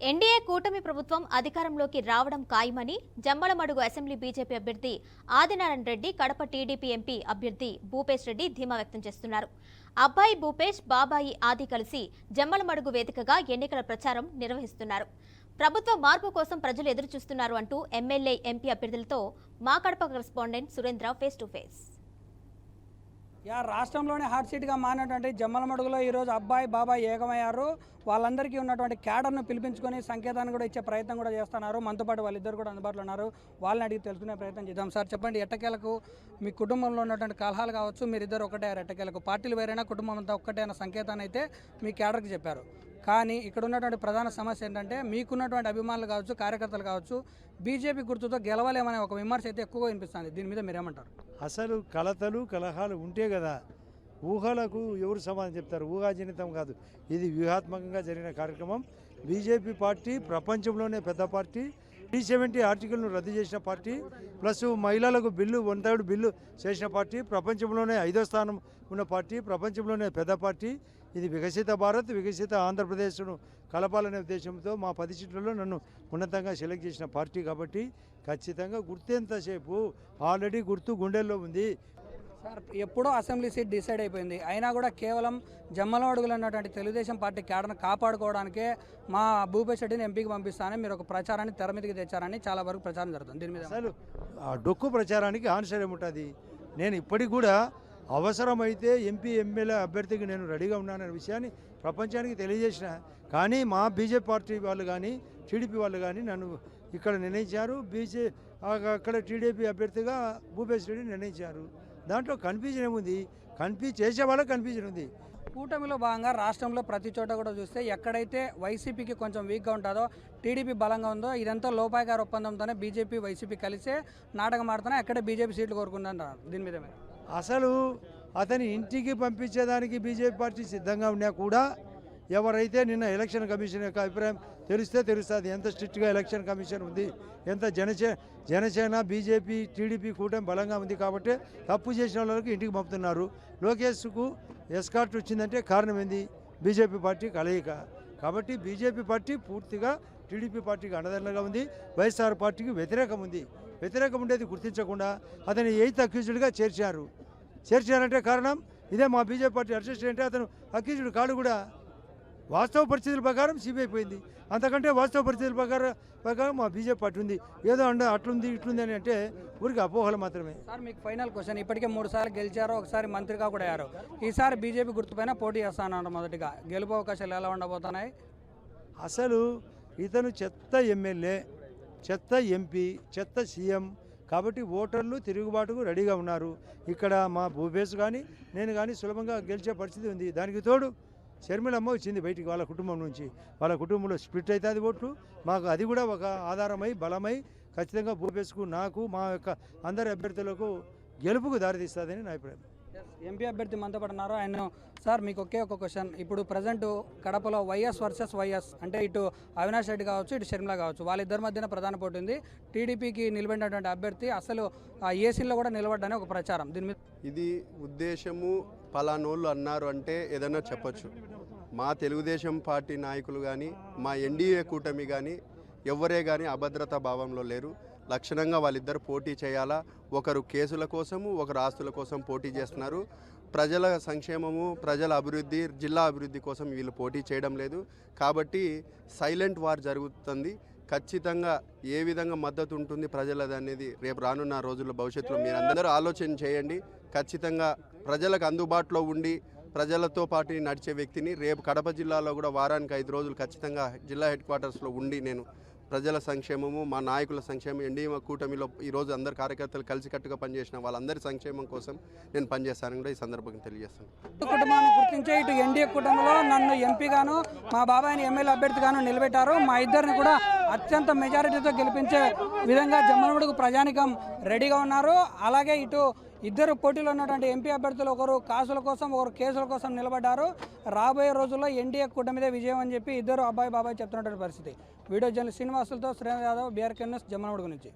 NDA కూటమి ప్రభుత్వం అధికారంలోకి రావడం ఖాయమని జమ్మలమడుగు అసెంబ్లీ బీజేపీ అభ్యర్థి ఆదినారాయణ రెడ్డి కడప టీడీపీ ఎంపీ అభ్యర్థి భూపేష్ రెడ్డి ధీమా వ్యక్తం చేస్తున్నారు. అబ్బాయి భూపేష్ బాబాయి ఆది కలిసి జమ్మలమడుగు వేదికగా ఎన్నికల ప్రచారం నిర్వహిస్తున్నారు. ప్రభుత్వ మార్పు కోసం ప్రజలు ఎదురు చూస్తున్నారు అంటూ ఎమ్మెల్యే ఎంపీ అభ్యర్థులతో మా Kadapa correspondent Surendra face to face yeah రాష్ట్రంలోనే హాట్ సీట్గా మారినటువంటి జమ్మలమడుగులో ఈరోజు అబ్బాయి బాబాయ్ ఏకమయ్యారు. వాళ్ళందరికీ ఉన్నటువంటి క్యాడర్ను పిలిపించుకొని సంకేతాన్ని కూడా ఇచ్చే ప్రయత్నం కూడా చేస్తున్నారు. మనతో పాటు వాళ్ళిద్దరు కూడా అందుబాటులో ఉన్నారు. వాళ్ళని అడిగి తెలుసుకునే ప్రయత్నం చేద్దాం. సార్ చెప్పండి ఎట్టకేలకు మీ కుటుంబంలో ఉన్నటువంటి కలహాలు కావచ్చు? మీరిద్దరు ఒకటే ఎట్టకేలకు. పార్టీలు వేరైనా కుటుంబం అంతా ఒక్కటే అన్న సంకేతాన్ని అయితే మీ క్యాడర్కి చెప్పారు. కానీ ఇక్కడ ఉన్నటువంటి ప్రధాన సమస్య ఏంటంటే మీకున్నటువంటి అభిమానులు కావచ్చు కార్యకర్తలు కావచ్చు బీజేపీ గుర్తుతో గెలవలేమనే ఒక విమర్శ అయితే ఎక్కువగా వినిపిస్తుంది. దీని మీద మీరేమంటారు? అసలు కలతలు కలహాలు ఉంటే కదా ఊహలకు ఎవరు సమాధానం చెప్తారు? ఊహాజనితం కాదు. ఇది వ్యూహాత్మకంగా జరిగిన కార్యక్రమం. బీజేపీ పార్టీ ప్రపంచంలోనే పెద్ద పార్టీ. త్రీ సెవెంటీ ఆర్టికల్ను రద్దు చేసిన పార్టీ. ప్లస్ మహిళలకు బిల్లు వన్ థర్డ్ బిల్లు చేసిన పార్టీ. ప్రపంచంలోనే ఐదో స్థానం ఉన్న పార్టీ. ప్రపంచంలోనే పెద్ద పార్టీ. ఇది వికసిత భారత్ వికసిత ఆంధ్రప్రదేశ్ను కలపాలనే ఉద్దేశంతో మా పది సీట్లలో నన్ను ఉన్నతంగా సెలెక్ట్ చేసిన పార్టీ కాబట్టి ఖచ్చితంగా గుర్తెంతసేపు ఆల్రెడీ గుర్తు గుండెల్లో ఉంది. సార్ ఎప్పుడో అసెంబ్లీ సీట్ డిసైడ్ అయిపోయింది. అయినా కూడా కేవలం జమ్మలమడుగులు అన్నటువంటి తెలుగుదేశం పార్టీ క్యాడర్ను కాపాడుకోవడానికే మా భూపేష్ రెడ్డిని ఎంపీకి పంపిస్తానని మీరు ఒక ప్రచారాన్ని తెర మీదకి తెచ్చారని చాలా వరకు ప్రచారం జరుగుతుంది. దీని మీద అసలు ఆ డొక్కు ప్రచారానికి ఆన్సర్ ఏముంటుంది? నేను ఇప్పటికి కూడా అవసరమైతే ఎంపీ ఎమ్మెల్యే అభ్యర్థికి నేను రెడీగా ఉన్నాననే విషయాన్ని ప్రపంచానికి తెలియజేసిన. కానీ మా బీజేపీ పార్టీ వాళ్ళు కానీ టీడీపీ వాళ్ళు కానీ నన్ను ఇక్కడ నిర్ణయించారు. బీజే అక్కడ టీడీపీ అభ్యర్థిగా భూపేశ్ రెడ్డి నిర్ణయించారు. దాంట్లో కన్ఫ్యూజన్ ఏముంది? కన్ఫ్యూజ్ చేసే వాళ్ళకి కన్ఫ్యూజన్ ఉంది. కూటమిలో భాగంగా రాష్ట్రంలో ప్రతి చోట కూడా చూస్తే ఎక్కడైతే వైసీపీకి కొంచెం వీక్గా ఉంటుందో టీడీపీ బలంగా ఉందో ఇదంతా లోపాయకార ఒప్పందంతోనే బీజేపీ వైసీపీ కలిసే నాటకం ఆడుతున్నా ఎక్కడే బీజేపీ సీట్లు కోరుకుందంటారు దీని మీద అసలు అతని ఇంటికి పంపించేదానికి బీజేపీ పార్టీ సిద్ధంగా ఉన్నా కూడా ఎవరైతే నిన్న ఎలక్షన్ కమిషన్ యొక్క అభిప్రాయం తెలిస్తే తెలుస్తుంది ఎంత స్ట్రిక్ట్గా ఎలక్షన్ కమిషన్ ఉంది ఎంత జనసే జనసేన బీజేపీ టీడీపీ కూటమి బలంగా ఉంది కాబట్టి తప్పు చేసిన వాళ్ళకి ఇంటికి పంపుతున్నారు. లోకేష్కు ఎస్కార్ట్ వచ్చిందంటే కారణం ఏంది? బీజేపీ పార్టీ కలయిక. కాబట్టి బీజేపీ పార్టీ పూర్తిగా టీడీపీ పార్టీకి అండదండగా ఉంది వైఎస్ఆర్ పార్టీకి వ్యతిరేకం ఉంది. వ్యతిరేకం ఉండేది గుర్తించకుండా అతని ఎయిత్ అక్యూజ్డ్గా చేర్చారు. చేర్చారంటే కారణం ఇదే మా బీజేపీ పార్టీ అరెస్ట్ అంటే అతను అక్యూజ్డ్ కాడు కూడా. వాస్తవ పరిస్థితుల ప్రకారం సిబిఐ పోయింది. అంతకంటే వాస్తవ పరిస్థితుల ప్రకారం ప్రకారం మా బీజేపీ పార్టీ ఉంది. ఏదో అండ అట్లుంది ఇట్లుంది అని అంటే ఊరికి అపోహలు మాత్రమే. సార్ మీకు ఫైనల్ క్వశ్చన్. ఇప్పటికే మూడు సార్లు గెలిచారు ఒకసారి మంత్రిగా కూడా అయ్యారు. ఈసారి బీజేపీ గుర్తుపైన పోటీ చేస్తానన్నారు మొదటిగా. గెలుపు అవకాశాలు ఎలా ఉండబోతున్నాయి? అసలు ఇతను చెత్త ఎమ్మెల్యే చెత్త ఎంపీ చెత్త సీఎం కాబట్టి ఓటర్లు తిరుగుబాటుకు రెడీగా ఉన్నారు. ఇక్కడ మా భూపేష్ కానీ నేను కానీ సులభంగా గెలిచే పరిస్థితి ఉంది. దానికి తోడు షర్మిలమ్మ వచ్చింది బయటికి వాళ్ళ కుటుంబం నుంచి. వాళ్ళ కుటుంబంలో స్ప్లిట్ అవుతుంది ఓట్లు. మాకు అది కూడా ఒక ఆధారమై బలమై ఖచ్చితంగా భూపేష్కు నాకు మా యొక్క అందరి అభ్యర్థులకు గెలుపుకు దారితీస్తుందని నా అభిప్రాయం. ఎంపీ అభ్యర్థి మనతో పాటు ఉన్నారు ఆయన సార్ మీకు ఒకే ఒక క్వశ్చన్. ఇప్పుడు ప్రజెంట్ కడపలో వైఎస్ వర్సెస్ వైఎస్ అంటే ఇటు అవినాష్ రెడ్డి కావచ్చు ఇటు షర్మిల కావచ్చు వాళ్ళిద్దరి మధ్యన ప్రధాన పోటీ ఉంది. టీడీపీకి నిలబడినటువంటి అభ్యర్థి అసలు ఆ ఏసీలో కూడా నిలబడ్డానే ఒక ప్రచారం. దీని మీద ఇది ఉద్దేశము పలానోళ్ళు అన్నారు అంటే ఏదైనా చెప్పొచ్చు. మా తెలుగుదేశం పార్టీ నాయకులు కానీ మా ఎన్డీఏ కూటమి కానీ ఎవరే కానీ అభద్రతా భావంలో లేరు. లక్షణంగా వాళ్ళిద్దరు పోటీ చేయాలా? ఒకరు కేసుల కోసము ఒకరు ఆస్తుల కోసం పోటీ చేస్తున్నారు. ప్రజల సంక్షేమము ప్రజల అభివృద్ధి జిల్లా అభివృద్ధి కోసం వీళ్ళు పోటీ చేయడం లేదు. కాబట్టి సైలెంట్ వార్ జరుగుతుంది. ఖచ్చితంగా ఏ విధంగా మద్దతు ఉంటుంది ప్రజలది అనేది రేపు రానున్న రోజుల్లో భవిష్యత్తులో మీరు అందరూ ఆలోచన చేయండి. ఖచ్చితంగా ప్రజలకు అందుబాటులో ఉండి ప్రజలతో పాటు నడిచే వ్యక్తిని రేపు కడప జిల్లాలో కూడా వారానికి ఐదు రోజులు ఖచ్చితంగా జిల్లా హెడ్ క్వార్టర్స్లో ఉండి నేను ప్రజల సంక్షేమము మా నాయకుల సంక్షేమం ఎన్డీఏ కూటమిలో ఈరోజు అందరు కార్యకర్తలు కలిసికట్టుగా పనిచేసిన వాళ్ళందరి సంక్షేమం కోసం నేను పనిచేస్తానని కూడా ఈ సందర్భంగా తెలియజేస్తాను. కుటుంబాన్ని గుర్తించే ఇటు ఎన్డీఏ కూటమిలో నన్ను ఎంపీగాను మా బాబాయ్ని ఎమ్మెల్యే అభ్యర్థిగాను నిలబెట్టారు. మా ఇద్దరిని కూడా అత్యంత మెజారిటీతో గెలిపించే విధంగా జమ్మనముడుకు ప్రజానికం రెడీగా ఉన్నారు. అలాగే ఇటు ఇద్దరు పోటీలో ఉన్నటువంటి ఎంపీ అభ్యర్థులు ఒకరు కాసుల కోసం ఒకరు కేసుల కోసం నిలబడ్డారు. రాబోయే రోజుల్లో ఎన్డీఏ కూటమిదే విజయం అని చెప్పి ఇద్దరు అబ్బాయి బాబాయ్ చెప్తున్నటువంటి పరిస్థితి. వీడియో జర్నల్ శ్రీనివాసులతో శ్రీనివాస్ యాదవ్ బీఆర్కే న్యూస్ జమ్మలమడుగు గురించి